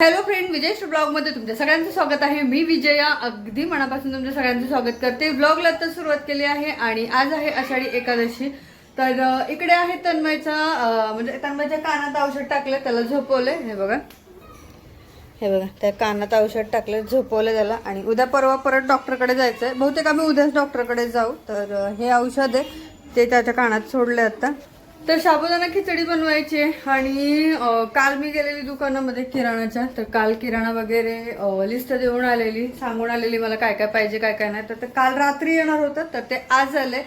Hello friend विजय ब्लॉगमध्ये तुमच्या सगळ्यांचं स्वागत आहे. मी विजया अगदी मनापासून तुमच्या सगळ्यांचं स्वागत करते. ब्लॉगला तर सुरुवात केली आहे आणि आज आहे आषाढी एकादशी. तर इकडे आहे तन्मयचा म्हणजे तन्मयच्या कानात औषध टाकलं त्याला झोपवलंय. हे बघा. हे बघा त्या कानात औषध टाकलं झोपवलं त्याला. आणि उद्या परवा परत डॉक्टरकडे जायचं आहे बहुतेक आम्ही उद्याच डॉक्टरकडे जाऊ. तर हे औषध आहे ते त्याच्या कानात सोडले आता. तर साबुदाणा खिचडी बनवायची आहे. आणि काल मी गेलेली दुकानामध्ये किराणाच्या. तर काल किराणा वगैरे लिस्ट देऊन आलेली सांगून आलेली मला काय काय पाहिजे काय काय नाही. तर ते काल रात्री येणार होतं तर ते आज आले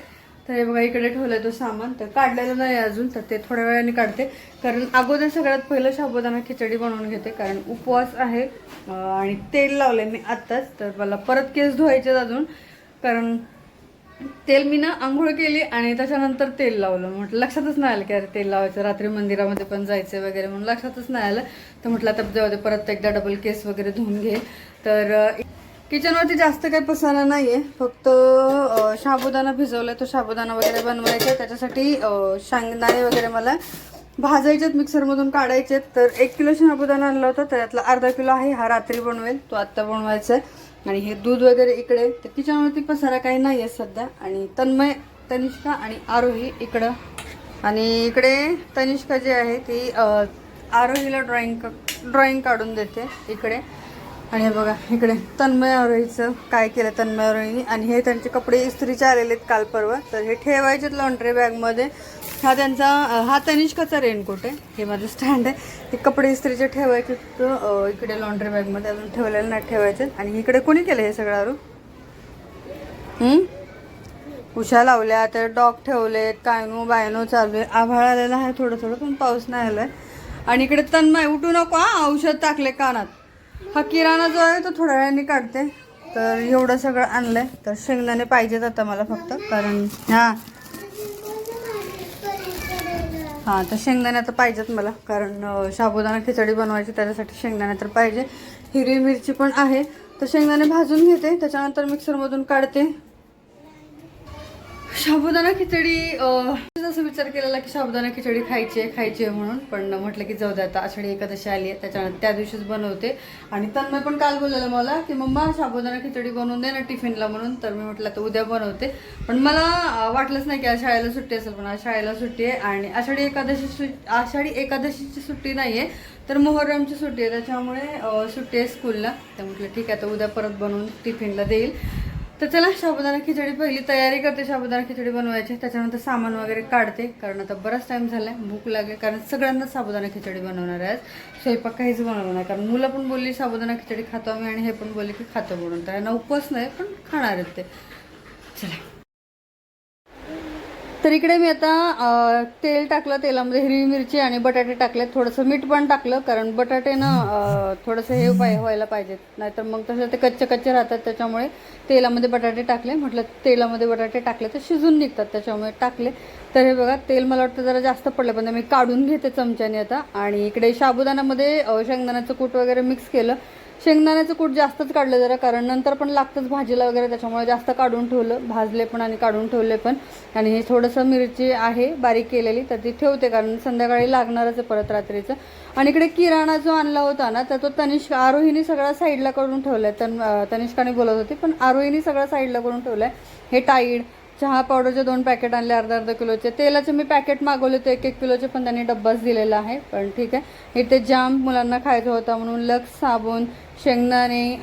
तर हे बघा इकडे ठेवलं तो सामान. तर काढलेलं नाही अजून तर ते थोड्या वेळाने काढते. कारण अगोदर सगळ्यात पहिलं साबुदाणा खिचडी बनवून घेते कारण उपवास आहे आणि तेल लावले मी आत्ताच. तर मला परत केस धुवायचे अजून. कारण तेल मी ना आंघोळ केली आणि त्याच्यानंतर तेल लावलं. म्हटलं लक्षातच नाही आलं की अरे तेल लावायचं रात्री मंदिरामध्ये पण जायचं वगैरे म्हणून लक्षातच नाही आलं. तर म्हटलं आता जाऊ दे परत एकदा डबल केस वगैरे धुवून घे. तर किचनवरती जास्त काही पसारा नाही आहे फक्त शाबुदाना साबुदाणा भिजवलाय तो साबुदाणा वगैरे बनवायचा. आहे. त्याच्यासाठी शांगदाणे शेंगदाणे वगैरे मला भाजायचेत मिक्सरमधून काढायचेत. तर एक किलो शाबुदाना आणला होता त्यातला अर्धा किलो आहे. हा रात्री बनवेल तो आत्ता बनवायचा आहे आणि हे दूध वगैरे इकडे तर तिच्यावरती पसारा काही नाही आहे सध्या. आणि तन्मय तनिष्का आणि आरोही इकडं. आणि इकडे तनिष्का जी आहे ती आरोहीला ड्रॉइंग ड्रॉइंग काढून देते इकडे. आणि हे बघा इकडे तन्मय आरोहीचं काय केलं तन्मय आरोहीने. आणि हे त्यांचे कपडे इस्त्रीचे आलेले आहेत काल परवा. तर हे ठेवायचेत लॉन्ड्री बॅगमध्ये हा त्यांचा हा तनिष्काचा रेनकोट आहे. हे माझं स्टँड आहे. हे कपडे इस्त्रीचे ठेवायचे तर, इकडे लॉन्ड्री बॅगमध्ये अजून ठेवलेले नाही ठेवायचे आणि इकडे कोणी केलं हे सगळं आरू उशा लावल्या तर डॉग ठेवले कायनो बायनो चालू आहे. आभाळ आलेला आहे थोडं थोडं पण पाऊस नाही आला आहे आणि इकडे तन्मय उठू नको हा औषध टाकले कानात. हा किराणा जो आहे तो थोड्या वेळाने काढते. तर एवढं सगळं आणलं आहे तर शेंगदाणे पाहिजेत आता मला फक्त कारण हां हां तर शेंगदाणा तर पाहिजेत मला कारण साबुदाणा खिचडी बनवायची त्याच्यासाठी शेंगदाणे तर पाहिजे. हिरवी मिरची पण आहे. तर शेंगदाणे भाजून घेते त्याच्यानंतर मिक्सरमधून काढते. साबुदाणा खिचडी जसं विचार केलेला की साबुदाणा खिचडी खायची आहे खायची आहे म्हणून पण म्हटलं की जाऊ दे आता आषाढी एकादशी आली आहे त्याच्यानंतर त्या दिवशीच बनवते. आणि तन्मय पण काल बोललेलं मला की मम्मा साबुदाणा खिचडी बनवून दे ना टिफिनला म्हणून. तर मी म्हटलं तर उद्या बनवते. पण मला वाटलंच नाही की आज शाळेला सुट्टी असेल पण आज शाळेला सुट्टी आहे आणि आषाढी एकादशी सु- आषाढी एकादशीची सुट्टी नाही आहे तर मोहरमची सुट्टी आहे त्याच्यामुळे सुट्टी आहे स्कूलला. तर म्हटलं ठीक आहे तर उद्या परत बनवून टिफिनला देईल. तर चला साबुदाणा खिचडी पहिली तयारी करते साबुदाणा खिचडी बनवायची. त्याच्यानंतर सामान वगैरे काढते कारण आता बराच टाइम झालाय भूक लागेल कारण सगळ्यांना साबुदाणा खिचडी बनवणार आहे स्वयंपाक काहीच बनवणार नाही कारण मुलं पण बोलली साबुदाणा खिचडी खातो आम्ही आणि हे पण बोलले की खातो म्हणून. त्यांना उपवास नाही पण खाणार आहेत ते. चला. तर इकडे मी आता तेल टाकलं तेलामध्ये हिरवी मिरची आणि बटाटे टाकले थोडंसं मीठ पण टाकलं कारण बटाटे ना थोडंसं हे पाय व्हायला पाहिजेत. नाहीतर मग तसं ते कच्चे कच्चे राहतात त्याच्यामुळे तेलामध्ये बटाटे टाकले. म्हटलं तेलामध्ये बटाटे टाकले तर शिजून निघतात त्याच्यामुळे टाकले. तर हे बघा तेल मला वाटतं जरा जास्त पडलं पण मी काढून घेते चमच्याने आता. आणि इकडे साबुदाण्यामध्ये शेंगदाण्याचं कूट वगैरे मिक्स केलं. शेंगदाण्याचं कूट जास्तच काढलं जरा कारण नंतर पण लागतंच भाजीला वगैरे त्याच्यामुळे जास्त काढून ठेवलं. भाजले पण आणि काढून ठेवले पण. आणि हे थोडंसं मिरची आहे बारीक केलेली तर ती ठेवते कारण संध्याकाळी लागणारच आहे परत रात्रीचं. आणि इकडे किराणा जो आणला होता ना तर तो तनिष्क आरोहीने सगळा साईडला करून ठेवलाय. तन तनिष्काने बोलत होती पण आरोहीने सगळं साईडला करून ठेवलाय. हे टाईड चहा पावडरचे दोन पॅकेट आणले अर्धा अर्धा किलोचे. तेलाचे मी पॅकेट मागवले होते एक एक किलोचे पण त्यांनी डब्बाच दिलेला आहे पण ठीक आहे. इथे जाम मुलांना खायचा होता म्हणून लक्स साबण शेंगदाणे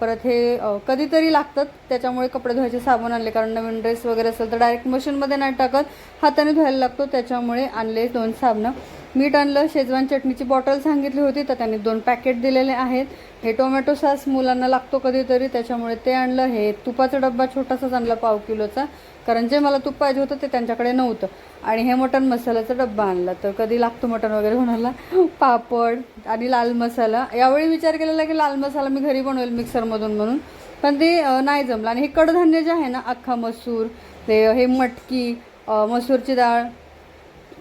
परत हे कधीतरी लागतात. त्याच्यामुळे कपडे धुवायचे साबण आणले कारण नवीन ड्रेस वगैरे असेल तर डायरेक्ट मशीनमध्ये नाही टाकत. हाताने धुवायला लागतो त्याच्यामुळे आणले दोन साबणं. मीठ आणलं शेजवान चटणीची बॉटल सांगितली होती तर त्यांनी दोन पॅकेट दिलेले आहेत. हे टोमॅटो सॉस मुलांना लागतो कधीतरी त्याच्यामुळे ते आणलं. हे तुपाचा डब्बा छोटासाच आणला पाव किलोचा. कारण जे मला तूप पाहिजे होतं ते त्यांच्याकडे नव्हतं. आणि हे मटण मसाल्याचा डब्बा आणला. तर कधी लागतो मटण वगैरे कोणाला? पापड आणि लाल मसाला. यावेळी विचार केलेला की लाल मसाला मी घरी बनवेल मिक्सरमधून म्हणून. पण ते नाही जमलं. आणि हे कडधान्य जे आहे ना अख्खा मसूर ते हे मटकी मसूरची डाळ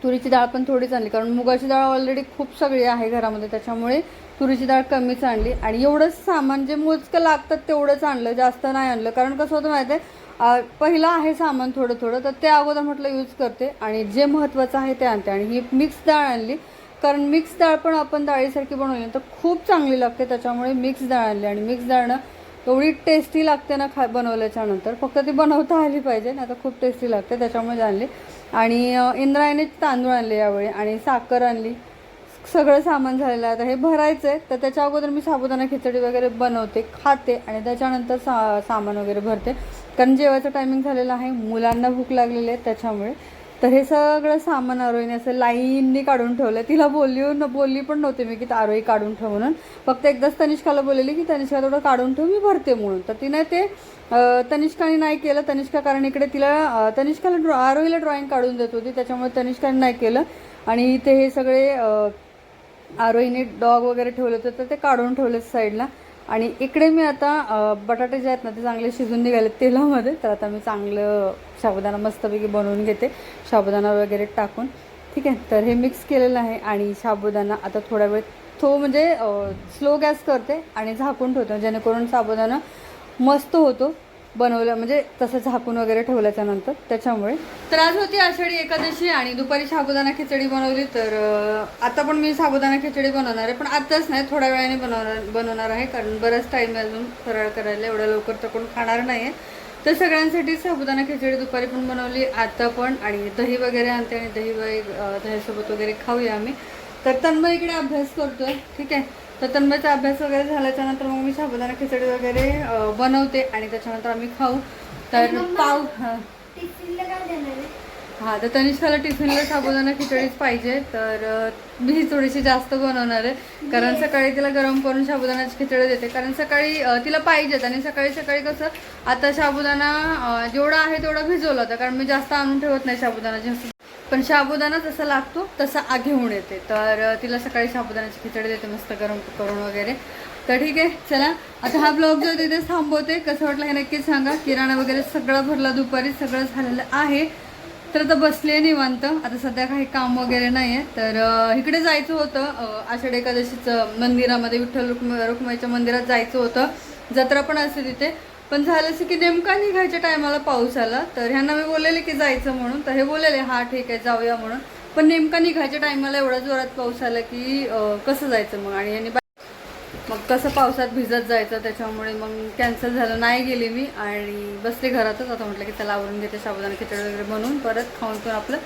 तुरीची डाळ पण थोडीच आणली. कारण मुगाची डाळ ऑलरेडी खूप सगळी आहे घरामध्ये त्याच्यामुळे तुरीची डाळ कमीच आणली. आणि एवढंच सामान जे मोजकं लागतात तेवढंच आणलं जास्त नाही आणलं. कारण कसं होतं माहिती आहे पहिलं आहे सामान थोडं थोडं तर ते अगोदर म्हटलं यूज करते. आणि जे महत्त्वाचं आहे ते आणते. आणि ही मिक्स डाळ आणली. कारण मिक्स डाळ पण आपण डाळीसारखी बनवली तर खूप चांगली लागते. त्याच्यामुळे मिक्स डाळ आणली. आणि मिक्स डाळ एवढी टेस्टी लागते ना खा बनवल्याच्यानंतर. फक्त ती बनवता आली पाहिजे ना तर खूप टेस्टी लागते. त्याच्यामुळे आणली आणि अ, इंद्रायणी तांदूळ आणले यावेळी आणि साखर आणली. सगळं सामान झालेलं आहे. आता हे भरायचं आहे तर त्याच्या अगोदर मी साबुदाणा खिचडी वगैरे बनवते खाते आणि त्याच्यानंतर सा सामान वगैरे भरते. कारण जेवायचं टायमिंग झालेलं आहे. मुलांना भूक लागलेली आहे त्याच्यामुळे. तर हे सगळं सामान आरोहीने असं लाईननी काढून ठेवलं तिला बोलली न बोलली पण नव्हती मी की आरोई काढून ठेव म्हणून. फक्त एकदाच तनिष्काला बोललेली की तनिष्का थोडं काढून ठेव मी भरते म्हणून. तर तिने ते तनिष्काने नाही केलं. तनिष्का कारण इकडे तिला तनिष्काला ड्रॉ आरोईला ड्रॉइंग काढून देत होती त्याच्यामुळे तनिष्काने नाही केलं. आणि इथे हे सगळे आरोईने आरोहीने डॉग वगैरे ठेवले होते तर ते काढून ठेवले साईडला आणि इकडे मी आता बटाटे जे आहेत ना ते चांगले शिजून निघाले तेलामध्ये. तर आता मी चांगलं साबुदाणा मस्तपैकी बनवून घेते. साबुदाणा वगैरे टाकून. ठीक आहे? तर हे मिक्स केलेलं आहे आणि साबुदाणा आता थोडा वेळ तो म्हणजे स्लो गॅस करते आणि झाकून ठेवते. जेणेकरून साबुदाणा मस्त होतो. बनवलं म्हणजे तसं झाकून वगैरे ठेवल्याच्या नंतर त्याच्यामुळे. तर आज होती आषाढी एकादशी आणि दुपारी साबुदाणा खिचडी बनवली तर आता पण मी साबुदाणा खिचडी बनवणार आहे पण आताच नाही थोड्या वेळाने बनवणार बनवणार आहे कारण बराच टाईम आहे अजून फराळ करायला एवढ्या लवकर तर कोण खाणार नाही आहे तर सगळ्यांसाठी साबुदाणा खिचडी दुपारी पण बनवली आता पण आणि दही वगैरे आणते आणि दही वगैरे दह्यासोबत वगैरे खाऊया आम्ही. तर तन्मय इकडे अभ्यास करतोय ठीक आहे? तर तन्मयचा अभ्यास वगैरे झाल्याच्यानंतर मग मी साबुदाणा खिचडी वगैरे बनवते आणि त्याच्यानंतर आम्ही खाऊ. तर पाव हां? हा तर तनिष्काला टिफिनला साबुदाणा खिचडीच पाहिजे. तर मी ही थोडीशी जास्त बनवणार आहे. कारण सकाळी तिला गरम करून साबुदाण्याची खिचडी देते. कारण सकाळी तिला पाहिजेत आणि सकाळी सकाळी कसं आता साबुदाणा जेवढा आहे तेवढा भिजवला होता. कारण मी जास्त आणून ठेवत नाही साबुदाणा. जास्त पण साबुदाणा जसा लागतो तसा आ घेऊन येते. तर तिला सकाळी साबुदाण्याची खिचडी देते मस्त गरम करून वगैरे. तर ठीक आहे चला. आता हा ब्लॉग जो तिथे थांबवते. कसं वाटलं हे नक्कीच सांगा. किराणा वगैरे सगळं भरला दुपारी सगळं झालेलं आहे. तर आता बसले निवांत. आता सध्या काही काम वगैरे नाही आहे तर इकडे जायचं होतं. आषाढ एकादशीचं मंदिरामध्ये विठ्ठल रुक्म रुक्माईच्या मंदिरात जायचं होतं. जत्रा पण असते तिथे. पण झालं असं की नेमका निघायच्या टायमाला पाऊस आला. तर ह्यांना मी बोललेले की जायचं म्हणून. तर हे बोललेले हा ठीक आहे जाऊया म्हणून. पण नेमका निघायच्या टायमाला एवढा जोरात पाऊस आला की कसं जायचं मग? आणि यांनी मग कसं पावसात भिजत जायचं? त्याच्यामुळे मग कॅन्सल झालं. नाही गेली मी आणि बसले घरातच. आता म्हटलं की त्याला आवरून घेते साबुदाणा खिचडी वगैरे बनवून परत खाऊन पण आपलं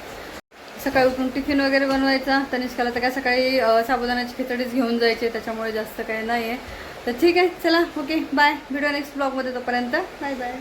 सकाळी उठून टिफिन वगैरे बनवायचा. तनिष्काला तर काय सकाळी साबुदाण्याची खिचडीच घेऊन जायची. त्याच्यामुळे जास्त काही नाही आहे तर ठीक आहे चला ओके बाय व्हिडिओ नेक्स्ट ब्लॉगमध्ये तोपर्यंत. Bye bye